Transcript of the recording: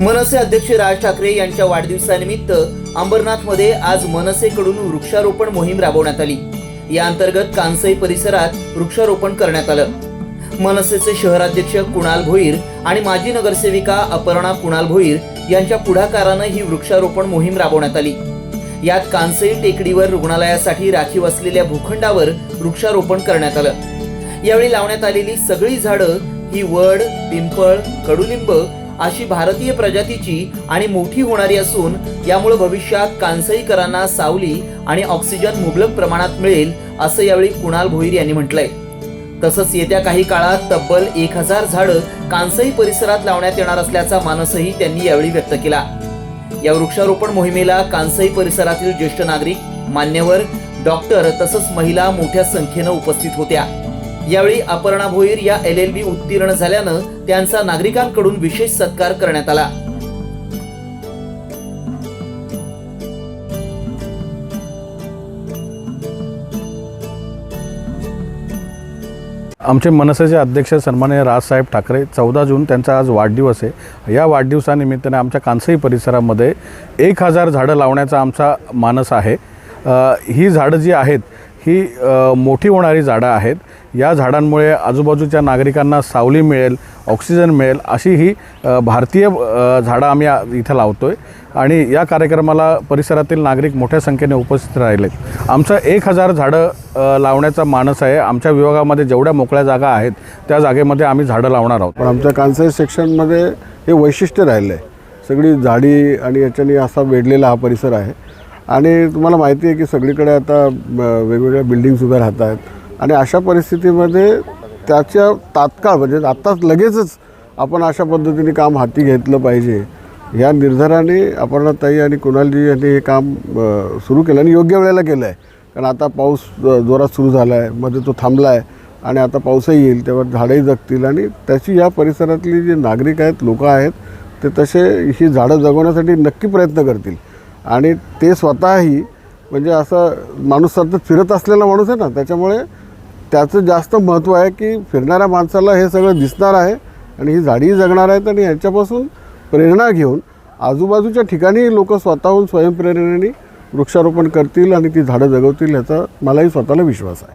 मनसे अध्यक्ष राज ठाकरे यांच्या वाढदिवसानिमित्त अंबरनाथमध्ये आज मनसेकडून वृक्षारोपण मोहीम राबवण्यात आली. या अंतर्गत कांसई परिसरात वृक्षारोपण करण्यात आलं. मनसेचे शहराध्यक्ष कुणाल भोईर आणि माजी नगरसेविका अपर्णा कुणाल भोईर यांच्या पुढाकारानं ही वृक्षारोपण मोहीम राबवण्यात आली. यात कांसई टेकडीवर रुग्णालयासाठी राखीव असलेल्या भूखंडावर वृक्षारोपण करण्यात आलं. यावेळी लावण्यात आलेली सगळी झाडं ही वड पिंपळ कडुलिंब अशी भारतीय प्रजातीची आणि मोठी होणारी असून यामुळे भविष्यात कांसईकरांना सावली आणि ऑक्सिजन मुबलक प्रमाणात मिळेल असं यावेळी कुणाल भोईर यांनी म्हटलंय. तसंच येत्या काही काळात तब्बल एक हजार झाडं कांसई परिसरात लावण्यात येणार असल्याचा मानसही त्यांनी यावेळी व्यक्त केला. या वृक्षारोपण मोहिमेला कांसई परिसरातील ज्येष्ठ नागरिक मान्यवर डॉक्टर तसंच महिला मोठ्या संख्येनं उपस्थित होत्या. यावेळी अपर्णा भोईर या एल एल बी उत्तीर्ण झाल्यानं त्यांचा नागरिकांकडून विशेष सत्कार करण्यात आला. आमचे मनसेचे अध्यक्ष सन्माननीय राजसाहेब ठाकरे चौदा जून त्यांचा आज वाढदिवस आहे. या वाढदिवसानिमित्ताने आमच्या कांसई परिसरामध्ये एक हजार झाडं लावण्याचा आमचा मानस आहे. ही झाडं जी आहेत ही मोठी होणारी झाडं आहेत. या झाडांमुळे आजूबाजूच्या नागरिकांना सावली मिळेल ऑक्सिजन मिळेल अशी ही भारतीय झाडं आम्ही इथं लावतो आहे आणि या कार्यक्रमाला परिसरातील नागरिक मोठ्या संख्येने उपस्थित राहिलेत. आमचं एक हजार झाडं लावण्याचा मानस आहे. आमच्या विभागामध्ये जेवढ्या मोकळ्या जागा आहेत त्या जागेमध्ये आम्ही झाडं लावणार आहोत. पण आमच्या कांसाई सेक्शनमध्ये हे वैशिष्ट्य राहिलं आहे सगळी झाडी आणि याच्याने असा वेढलेला हा परिसर आहे. आणि तुम्हाला माहिती आहे की सगळीकडे आता वेगवेगळ्या बिल्डिंग्स उभ्या राहत आहेत आणि अशा परिस्थितीमध्ये त्याच्या तात्काळ म्हणजे आत्ताच लगेचच आपण अशा पद्धतीने काम हाती घेतलं पाहिजे. या निर्धाराने अपर्णाताई आणि कुणालजी यांनी हे काम सुरू केलं आणि योग्य वेळेला केलं आहे कारण आता पाऊस जोरात सुरू झाला आहे मध्ये तो थांबला आहे आणि आता पाऊसही येईल तेव्हा झाडंही जगतील आणि त्याची या परिसरातली जे नागरिक आहेत लोक आहेत ते तसे ही झाडं जगवण्यासाठी नक्की प्रयत्न करतील. आणि ते स्वतःही म्हणजे असं माणूस सतत फिरत असलेला माणूस आहे ना त्याच्यामुळे त्याचं जास्त महत्त्व आहे की फिरणाऱ्या माणसाला हे सगळं दिसणार आहे आणि ही झाडीही जगणार आहेत आणि ह्याच्यापासून प्रेरणा घेऊन आजूबाजूच्या ठिकाणी लोक स्वतःहून स्वयंप्रेरणेने वृक्षारोपण करतील आणि ती झाडं जगवतील याचा मलाही स्वतःला विश्वास आहे.